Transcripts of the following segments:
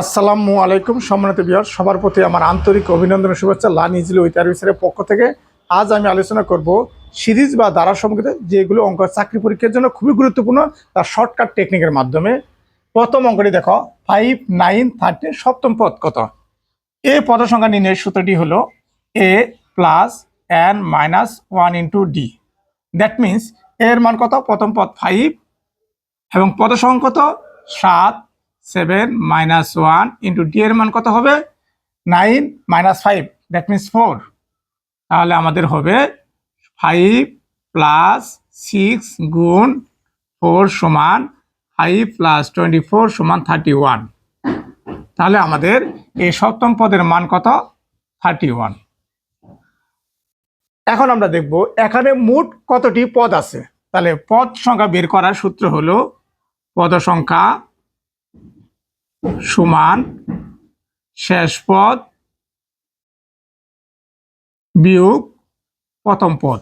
আসসালামু আলাইকুম সম্মানিত বিহার সবার প্রতি আমার আন্তরিক অভিনন্দন শুভেচ্ছা লান ইজলি উইথ পক্ষ থেকে। আজ আমি আলোচনা করব সিরিজ বা দ্বারা সম্পর্কিত যেগুলো অঙ্ক চাকরি পরীক্ষার জন্য খুবই গুরুত্বপূর্ণ তার শর্টকাট টেকনিকের মাধ্যমে। প্রথম অঙ্কটি দেখো ফাইভ নাইন থার্টি সপ্তম পদ কত? এ পদ সংখ্যা নির্ণয়ের সূত্রটি হলো a plus n minus one into d that means এর মান কত? প্রথম পদ ফাইভ এবং পদ সংখ্যা কত? সাত seven minus one into d এর মান কত হবে? Nine minus five that means four তাহলে আমাদের হবে ফাইভ প্লাস সিক্স গুণ ফোর সমান ফাইভ প্লাস টোয়েন্টি ফোর সমান থার্টি ওয়ান তাহলে আমাদের এই সপ্তম পদের মান কত? থার্টি ওয়ান এখন আমরা দেখব এখানে মোট কতটি পদ আছে? তাহলে পদ সংখ্যা বের করার সূত্র হলো পদ সংখ্যা সমান শেষ পদ বিয়োগ প্রথম পদ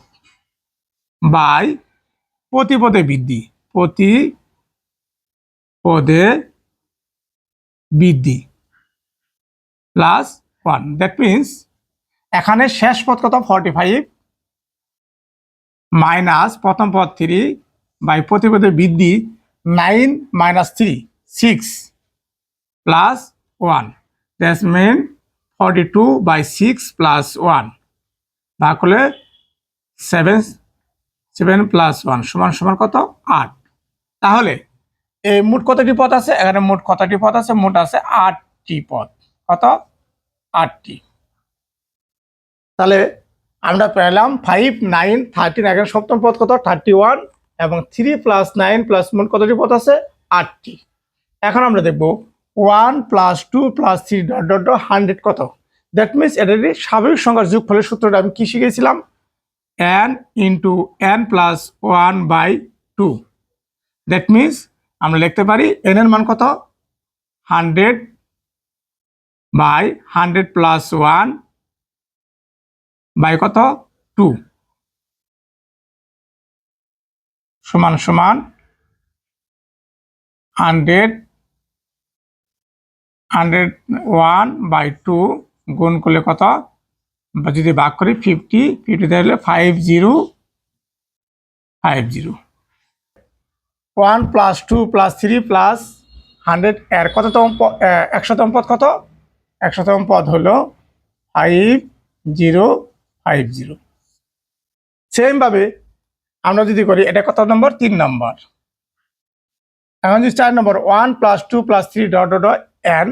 বাই প্রতি পদে বৃদ্ধি। প্রতি পদে বৃদ্ধি প্লাস ওয়ান দ্যাট মিন্স এখানে শেষ পদ কত? ফর্টি ফাইভ মাইনাস প্রথম পদ থ্রি বাই প্রতি পদে বৃদ্ধি nine minus three six plus one that's mean forty two by six plus one ভাগ করলে সেভেন সেভেন প্লাস ওয়ান সমান সমান কত? আট। তাহলে এই মোট কতটি পদ আছে? এখানে মোট কতটি পদ আছে? মোট আছে আটটি পদ। কত? আটটি। তাহলে আমরা পেলাম ফাইভ নাইন থার্টিন এখানে সপ্তম পদ কত? থার্টি ওয়ান এবং থ্রি প্লাস নাইন প্লাস মোট কতটি পদ আছে? আটটি। এখন আমরা দেখব one plus two plus three dot dot dot hundred কত? দ্যাট মিনস এটারই স্বাভাবিক সংখ্যার যোগফলের সূত্রটা আমি কি শিখেছিলাম? N into n plus one by two that means আমরা লিখতে পারি এন এর মান কত? Hundred by hundred plus one by কত? টু সমান সমান hundred hundred one by two গুণ করলে কত? যদি ভাগ করি ফিফটি ফিফটি তাহলে five zero five zero one plus two plus three plus hundred এর কততম একশোতম পদ? কত? একশোতম পদ হলো ফাইভ জিরো ফাইভ জিরো সেমভাবে আমরা যদি করি, এটা কত নম্বর? তিন নম্বর। এখন যদি চার নম্বর one plus two plus three dot dot n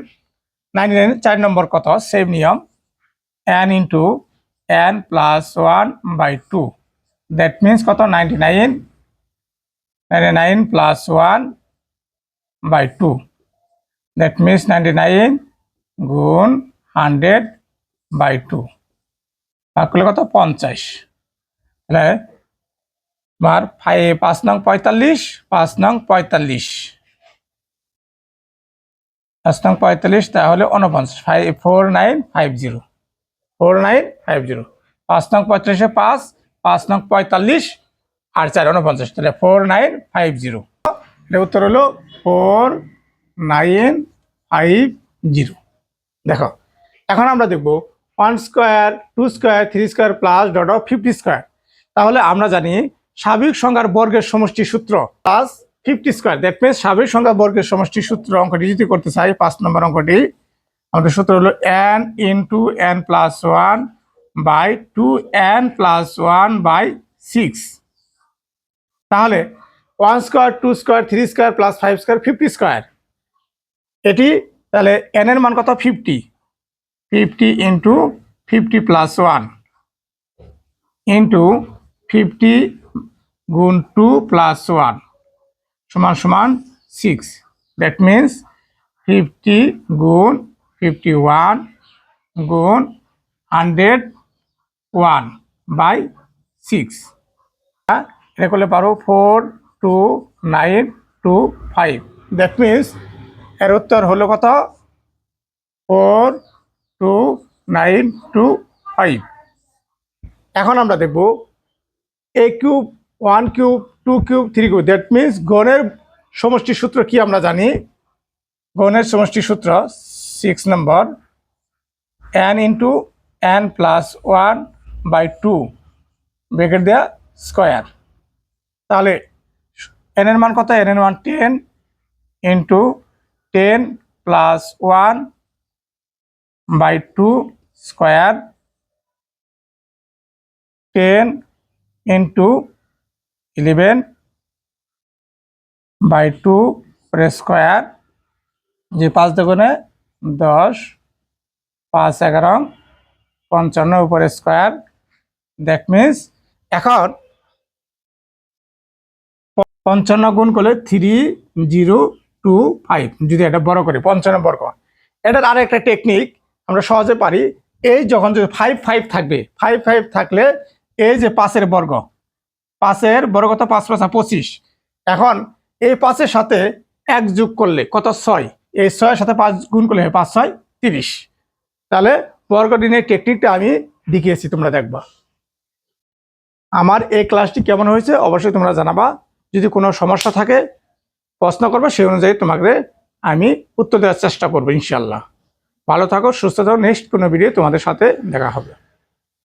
ninety nine চার নম্বর কত? সেম নিয়ম। N into n plus one by two that means কত? Ninety nine ninety nine plus one by two that means ninety nine গুণ hundred by two ভাগ কত? পঞ্চাশ। তাহলে তোমার ফাইভ পাঁচ নং পঁয়তাল্লিশ, পাঁচ নং পঁয়তাল্লিশ। নং পঁয়তাল্লিশ, তাহলে উনপঞ্চাশ five four nine five zero four nine five zero পাঁচ নং পঁয়তাল্লিশে পাঁচ পাঁচ নং পঁয়তাল্লিশ, আর চার উনপঞ্চাশ তাহলে ফোর নাইন ফাইভ জিরো এটা উত্তর হলো ফোর নাইন ফাইভ জিরো দেখো, এখন আমরা দেখব one square two square three square plus dot of fifty square তাহলে আমরা জানি স্বাভাবিক সংখ্যার বর্গের সমষ্টি সূত্র plus fifty square. That means স্বাভাবিক সংখ্যা বর্গের সমষ্টি সূত্র অঙ্কটি যদি করতে চাই, পাঁচ নম্বর অঙ্কটি, আমাদের সূত্র হলো n into n plus one by two n plus one by six তাহলে one square two square three square plus five square fifty square এটি তাহলে এন এর মান কত? Fifty fifty into fifty plus one into fifty গুণ two plus one সমান সমান six that means fifty গুণ ফিফটি ওয়ান গুণ হান্ড্রেড ওয়ান বাই সিক্স এটা করলে পারো four two nine two five that means এর উত্তর হলো কত? Four two nine two five এখন আমরা দেখব a cube one cube two cube three cube that means গণের সমষ্টি সূত্র কি আমরা জানি? গণের সমষ্টি সূত্র six number n into n plus one by two bracket দেয়া স্কোয়ার তাহলে এন এর মান কত? এন এর মান ten into ten plus one by two square ten into eleven by two square যে পাঁচ দুগুণে দশ, পাঁচ এগারো, পঞ্চান্ন উপরে স্কোয়ার। দ্যাট মিন্স এখন পঞ্চান্ন গুণ করলে থ্রি জিরো টু ফাইভ যদি এটা বড় করি, পঞ্চান্ন বর্গ। এটার আর একটা টেকনিক আমরা সহজে পারি, এই যখন যদি ফাইভ ফাইভ থাকবে ফাইভ ফাইভ থাকলে এই যে পাঁচের বর্গ পাঁচের বর্গ কথা পাঁচ পাঁচা, পঁচিশ। এখন এই পাঁচের সাথে এক যোগ করলে কত? ছয়। এই ছয়ের সাথে পাঁচ গুণ করলে পাঁচ, ছয়, তিরিশ। তাহলে বর্গদিনের টেকনিকটা আমি দেখিয়েছি, তোমরা দেখবা। আমার এই ক্লাসটি কেমন হয়েছে অবশ্যই তোমরা জানাবা। যদি কোনো সমস্যা থাকে, প্রশ্ন করবে, সেই অনুযায়ী তোমাকে আমি উত্তর দেওয়ার চেষ্টা করব ইনশাল্লাহ ভালো থাকো, সুস্থ থাকো নেক্সট কোনো ভিডিও তোমাদের সাথে দেখা হবে।